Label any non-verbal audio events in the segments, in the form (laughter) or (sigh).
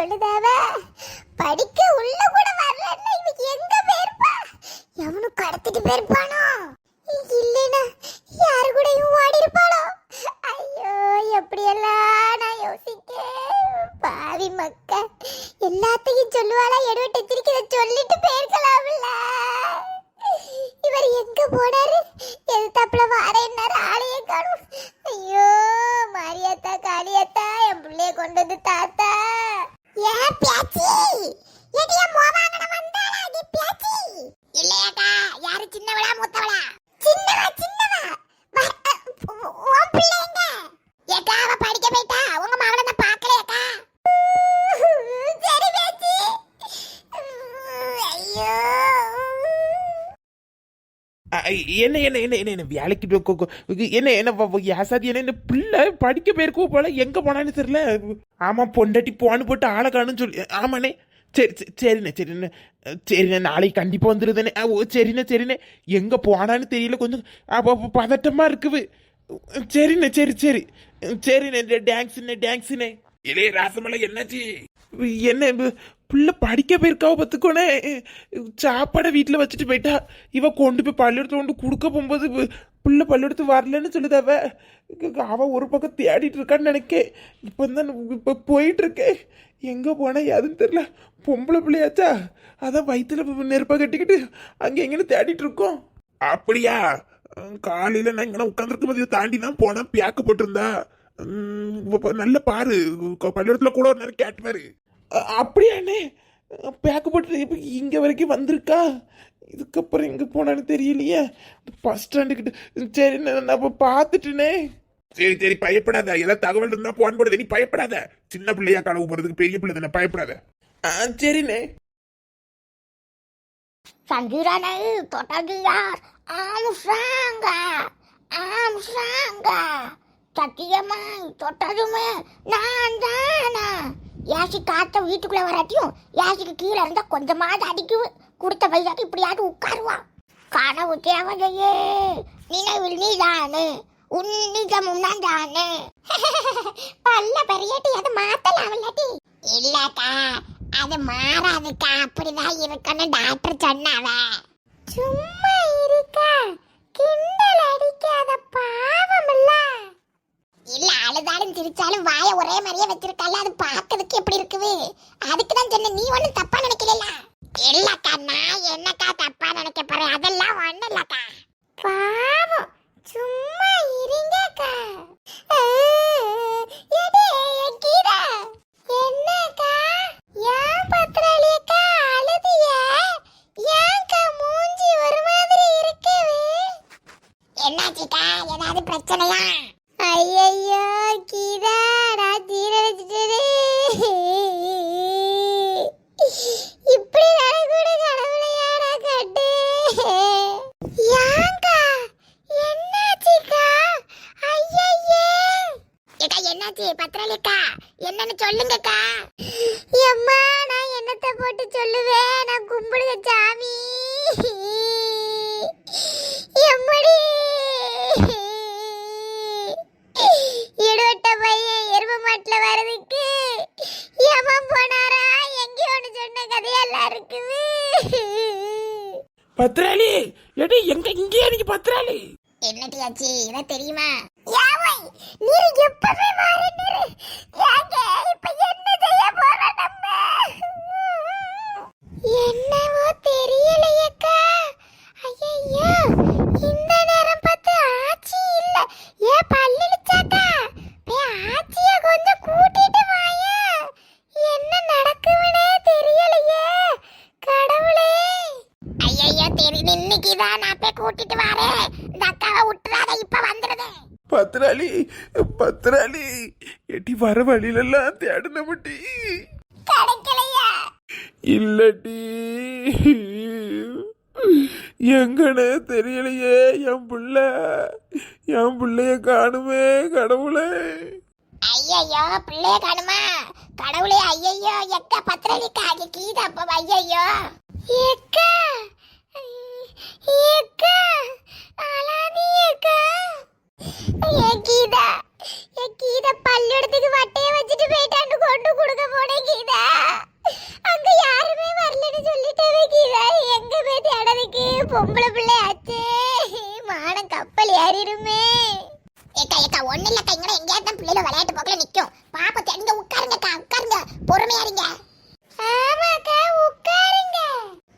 சொல்லுதாவ? படிக்க உள்ள கூட வரலன்னா இவ எங்க போயிருப்பா? எவனும் கடத்திட்டு போயிருப்பானோ? இல்லைனா யாரு கூடயும் ஓடி இருப்பாளோ ஐயோ எப்படியெல்லாம் நான் யோசிக்க பாவி மக்க எல்லாத்தையும் சொல்லுவாளா எடுவட்ட திருக்கிறத சொல்லிட்டு போயிருக்கலாம்ல. இவர் எங்க போனாரு எதிர்த்தாப்புல வாரேன்னாரு ஆளையே காணும் ஐயோ மாரியாத்தா காளியாத்தா என் பிள்ளைய கொண்டு வந்து தாத்தா ஏன் பேச்சி எடிய மோவாங்கன வந்தாளா நீ பேச்சி இல்லையாக்கா யாரு சின்னவளா மூத்தவளா? சின்னவா சின்னவா. உன் பிள்ளைங்க. ஏக்கா அவ படிக்க போயிட்டா உங்க மகளை நான் பார்க்கலையாக்கா சரி பேச்சி ஐயோ அ, என்ன என்ன என்ன என்ன என்ன வேலைக்கு என்ன என்ன யாசாதி என்ன இந்த பிள்ளை படிக்க போயிருக்கோ போல எங்க போனான்னு தெரியல. ஆமா பொண்டாட்டி போன்னு போட்டு ஆளை காணுன்னு சொல்லி ஆமாண்ணே. சரி சரி, சரிண்ணே சரிண்ணே. சரிண்ணே நாளைக்கு கண்டிப்பா வந்துருதுண்ணே. ஓ சரிண்ணே சரிண்ணே. எங்க போனான்னு தெரியல கொஞ்சம் அப்போ பதட்டமாக பதட்டமா இருக்குது. சரிண்ணே சரி சரி. சரிண்ணே டேங்க்ஸ்ண்ணே டேங்க்ஸ்ண்ணே. இளைய ராசமலை என்னாச்சு? என்ன புள்ள படிக்க போயிருக்காவ பார்த்துக்கோனே. சாப்பாடை வீட்டில் வச்சுட்டு போயிட்டா. இவ கொண்டு போய் பள்ளியெடுத்து கொண்டு கொடுக்க போகும்போது புள்ள பிள்ளை பள்ளியெடுத்து வரலன்னு சொல்லுது அவ. ஒரு பக்கம் தேடிட்டு இருக்கான்னு நினைக்க இப்போ தான் இப்போ போயிட்டு இருக்கேன் எங்கே போனா எதுன்னு தெரியல. பொம்பளை பிள்ளையாச்சா? அதான் வயிற்றுல நெருப்பை கட்டிக்கிட்டு அங்கே எங்கேன்னு தேடிட்டு இருக்கோம். அப்படியா? காலையில் நான் இங்கே உட்காந்துருக்கும் போது தாண்டி தான் போனால் பேக்கு போட்டிருந்தா. நல்லா நல்ல பாரு பள்ளியிடத்துல கூட ஒரு நேரம் கேட்டு பாரு. அப்படியாண்ணே? பேக்கு போட்டு இப்போ இங்கே வரைக்கும் வந்திருக்கா? இதுக்கப்புறம் எங்கே போனான்னு தெரியலையே. பஸ் ஸ்டாண்டு கிட்ட சரி நான் இப்போ பார்த்துட்டேனே. சரி சரி பயப்படாத. ஏதாவது தகவல் இருந்தா போன் போடுது நீ பயப்படாத. சின்ன பிள்ளையா களவு போறதுக்கு பெரிய பிள்ளை தானே பயப்படாத. ஆ சரிண்ணே. சந்திரனை தொடர்ந்து யார் ஆம்சாங்க ஆம்சாங்க சத்தியமாய் தொட்டதுமே நான் தானா? யாசி காத்த வீட்டுக்குள்ளே வராட்டியும் யாசிக்கு கீழே இருந்தால் கொஞ்சமாவது அடிக்கு கொடுத்த பைசாக்கு இப்படியாவது உட்காருவான் கனவு தேவதையே நினைவில் நீ தானே உன்னிதமும் தான் தானே. (laughs) பல்ல பெரியட்டி அது மாத்தலாம் இல்லாட்டி இல்லக்கா அது மாறாதுக்கா அப்படிதான் இருக்கணும் டாக்டர் சொன்னாவ. சும்மா இருக்கா கிண்டல் அடிக்காத பாவம் இல்லை இல்ல அழுதாலும் சிரிச்சாலும் வாய ஒரே மாதிரியே வச்சிருக்கல அது பார்க்கறதுக்கு எப்படி இருக்குது? அதுக்கு தான் சொன்ன நீ ஒண்ணும் தப்பா நினைக்கல இல்லக்கா நான் என்னக்கா தப்பா நினைக்க போறேன்? அதெல்லாம் ஒண்ணும் இல்லக்கா. பாவம் சும்மா இருங்கக்கா. எடே என்னக்கா ஏன் பத்திரலியக்கா அழுதிய? ஏன்க்கா மூஞ்சி ஒரு மாதிரி இருக்குது? என்னாச்சுக்கா ஏதாவது பிரச்சனையா? ஐயையோ கீதா நான் தீர இப்படி நடக்கூட கடவுளையா நான் கட்டு ஏன்க்கா என்னாச்சுக்கா? ஐயையே. ஏக்கா என்னாச்சு? பத்திரலிக்கா என்னன்னு சொல்லுங்கக்கா. எம்மா நான் என்னத்தை போட்டு சொல்லுவேன்? நான் கும்பிடுங்க சாமி. எம்மடி பையன் எரும மாட்டில் வர்றதுக்கு. எவன் போனாரா? எங்கேயோ ஒன்று சொன்ன கதையெல்லாம் இருக்குது. பத்ராளி எடி எங்க இங்கே நீங்க பத்ராளி. என்னட்டியாச்சு இதை தெரியுமா? யாவை நீர் எப்பவே மாற நீர் ஏங்க இப்ப என்ன செய்ய போறோம் நம்ம? என்னவோ தெரியலையேக்கா. ஐயையோ இந்த நேரம் பார்த்து ஆச்சி இல்ல ஏ பல்லிச்சாக்கா போய் ஆச்சிய கொஞ்சம் கூட்டிட்டு வாயா என்ன நடக்குவனே தெரியலையே கடவுளே ஐயையோ தெரியுது இன்னைக்கு தான் நான் போய் கூட்டிட்டு வரேன் இந்த அக்காவை விட்டுறாத இப்ப வந்துடுது பத்ராளி பத்ராளி எட்டி வர வழியிலெல்லாம் தேடின மட்டி. கிடைக்கலையா? இல்லட்டி எங்கன்னு தெரியலையே என் பிள்ளை. என் பிள்ளைய காணுமே கடவுளே. ஐயையோ பிள்ளைய காணுமா? கடவுளே ஐயையோ எக்க பத்திரலிக்கா அங்க கீதா அப்ப ஐயையோ எக்கா அழாதி எக்கா என் கீதா என் கீதா பள்ளிடத்துக்கு வட்டைய வச்சுட்டு போயிட்டான்னு கொண்டு கொடுக்க போனேன் கீதா அங்க யாருமே வரலன்னு சொல்லிட்டவே கீதா எங்க போய் தேடதுக்கு பொம்பளை பிள்ளை ஆச்சே மானம் கப்பல் ஏறிடுமே ஒண்ணு இல்லக்கா இங்க எங்கேயாவது தான் பிள்ளைல விளையாட்டு போக்கல நிக்கும். பாப்பா தெரிஞ்ச உட்காருங்கக்கா உட்காருங்க. பொறுமையா இருங்க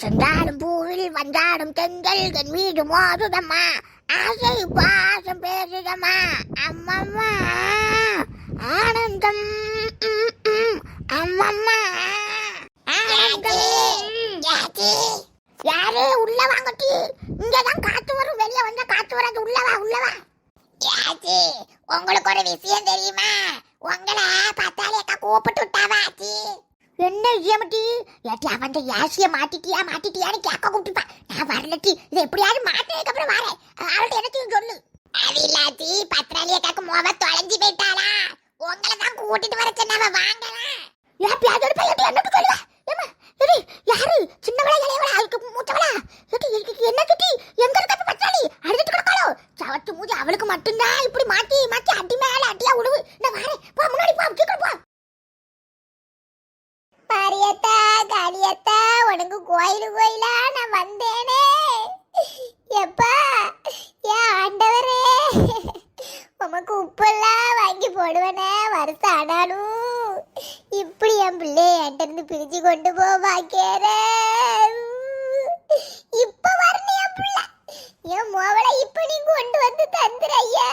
சென்றாடும் பூவில் வந்தாடும் தெங்கள் என் வீடு மோதுதம்மா ஆசை பாசம் பேசுதம்மா. அம்மம்மா ஆனந்தம். அம்மம்மா. யாரு? உள்ள வாங்கட்டி இங்கதான் காத்து வரும். வெளிய வந்தா காத்து வராது. உள்ள வா உள்ள வா. யாச்சி உங்களுக்கு ஒரு விஷயம் தெரியுமா? உங்களை பார்த்தாலே அக்கா கூப்பிட்டு விட்டாவா ஆச்சி என்ன ஏமட்டி ஏட்டி அவன் யாசிய மாட்டிட்டியா மாட்டிட்டியான்னு கேட்க கூப்பிட்டுப்பா. நான் வரலட்டி இது எப்படியாவது மாட்டினதுக்கு அப்புறம் வரேன். அவள்கிட்ட எனக்கும் சொல்லு. அது இல்லாச்சி பத்திராளி அக்காக்கு மோவ தொலைஞ்சு போயிட்டாளா? உங்களை தான் கூட்டிட்டு வர சொன்னவ வாங்கலாம் ஏப்பி அதோட பையன் என்னட்டு சொல்லுவா? ஏமா எடி யாரு? சின்னவளா இளையவளா அதுக்கு மூத்தவளா? என்ன சுட்டி எங்க இருக்க பத்திராளி அழுதுட்டு கிடக்காளோ மூஞ்சி அவளுக்கு மட்டும்தான். இப்படி மாட்டி மாட்டி அடி மேல அடியா உழுவு. நான் வரேன் போ முன்னாடி போ சீக்கிரம் போ. பாரியத்தா காளியத்தா உனக்கு கோயில் கோயிலா? நான் வந்தேனே. எப்பா ஏன் ஆண்டவரே? உமக்கு உப்பெல்லாம் வாங்கி போடுவேனே வருஷம் ஆனாலும். இப்படி என் பிள்ளை என்கிட்ட இருந்து பிரிச்சு கொண்டு போவாக்கேற இப்ப வரணும் என் பிள்ளை. என் மோவலை இப்ப நீ கொண்டு வந்து தந்துற ஐயா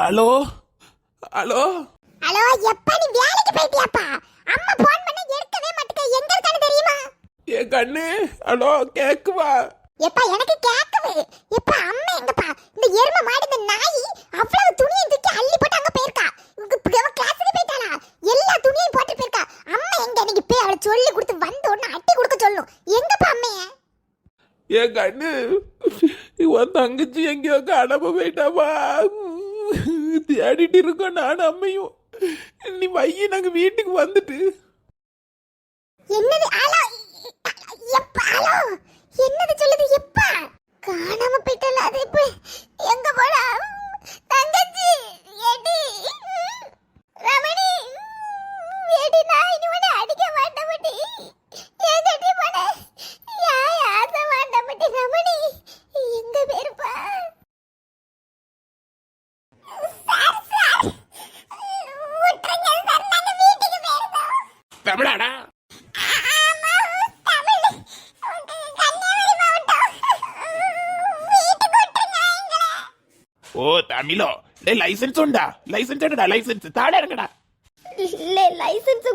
ஹலோ? ஹலோ? ஹலோ எப்ப நீ வேலைக்கு போயிட்டியாப்பா? அம்மா போன் பண்ண எடுக்கவே மாட்டேங்க எங்க இருக்கான்னு தெரியுமா? என் கண்ணு ஹலோ கேக்குவா எப்பா எனக்கு கேட்கவே எப்பா அம்மா எங்கப்பா? இந்த எருமை மாடு இந்த நாய் அவ்வளவு துணியை தூக்கி அள்ளி போட்டு அங்க போயிருக்கா இவங்க இப்ப அவ கிளாஸுக்கு போயிட்டாளா எல்லா துணியையும் போட்டு போயிருக்கா அம்மா எங்க எனக்கு போய் அவளை சொல்லி கொடுத்து வந்த உடனே அட்டி கொடுக்க சொல்லணும் எங்கப்பா அம்மைய? என் கண்ணு உன் தங்கச்சி எங்கேயோ காணாம போயிட்டாமா தேடிட்டு இருக்கோம் நானும் அம்மையும். நீ வைய நாங்க வீட்டுக்கு வந்துட்டு. என்னது ஹலோ எப்பா ஹலோ என்னது சொல்லுது எப்பா? காணாம போயிட்டல அது இப்ப எங்க போடா தங்கச்சி ஏடி ரமணி ஏடி நான் இனி உன்னை அடிக்க மாட்டேன் பட்டி ஏடி போட யாய் ஆசை மாட்டேன் பட்டி ரமணி எங்க பேருப்பா சார் சார் விட்டுருங்க சார் நாங்க வீட்டுக்கு போயிருந்தோம் தமிழாடா ஆமா, தமிழ். கன்னியாகுமரி மாவட்டம். வீட்டுக்கு விட்டுருங்க எங்களை. ஓ தமிழோ டேய் லைசென்ஸ் உண்டா லைசென்ஸ் எடுடா லைசென்ஸ் தாடா இருங்கடா இல்லை லைசென்ஸ்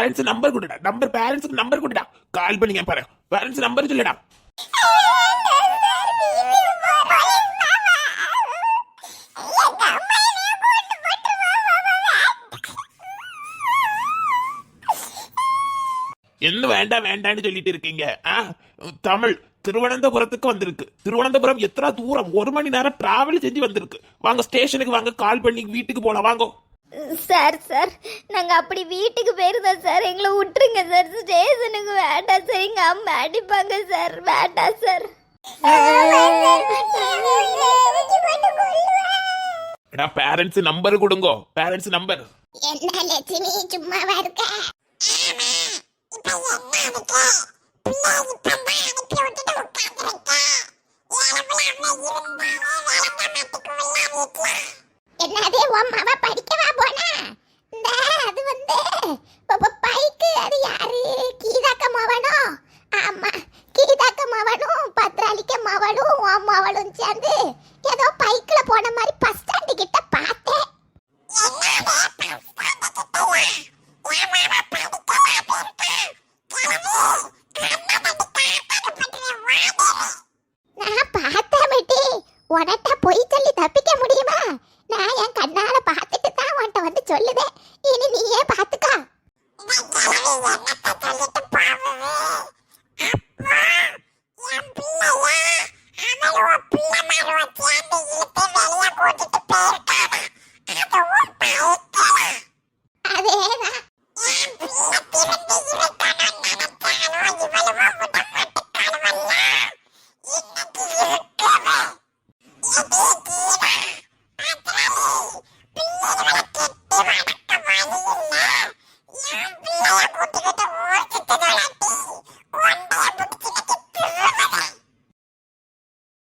பேரண்ட்ஸ் நம்பர் கொடுடா நம்பர் பேரண்ட்ஸ்க்கு நம்பர் கொடுடா கால் பண்ணி பாரு பேரண்ட்ஸ் நம்பர் சொல்லுடா என்ன வேண்டாம் வேண்டாம்னு சொல்லிட்டு இருக்கீங்க தமிழ் திருவனந்தபுரத்துக்கு வந்திருக்கு திருவனந்தபுரம் எத்தனை தூரம் ஒரு மணி நேரம் டிராவல் செஞ்சு வந்திருக்கு வாங்க ஸ்டேஷனுக்கு வாங்க கால் பண்ணி வீட்டுக்கு போகலாம் வாங்க சார் சார் நாங்க அப்படி வீட்டுக்கு போயிருந்தோம் சார். எங்களை விட்டுருங்க சார். ஸ்டேஷனுக்கு வேண்டாம் சார். எங்க அம்மா அடிப்பாங்க சார். வேண்டாம் சார். எடா பேரண்ட்ஸ் நம்பர் கொடுங்கோ. பேரண்ட்ஸ் நம்பர் என்ன லட்சுமி சும்மாவா இருக்க? ஆமா, என்னது உன் மவ படிக்கவா போனா? இந்த அது வந்து பைக்கு. அது யாரு? கீதாக்க மவனோ? ஆமா கீதாக்க மவனும் பத்ராலிக்க மவளும் உன் மவளும் சேர்ந்து ஏதோ பைக்ல போன மாதிரி பஸ் ஸ்டாண்டு கிட்ட பார்த்தேன் நான் பார்த்தேன் பெட்டி உனட்ட பொய் சொல்லி தப்பிக்க முடியுமா நான் என் கண்ணால பார்த்துட்டு தான் உன்ட்ட வந்து சொல்லுதேன் இனி நீயே பார்த்துக்கா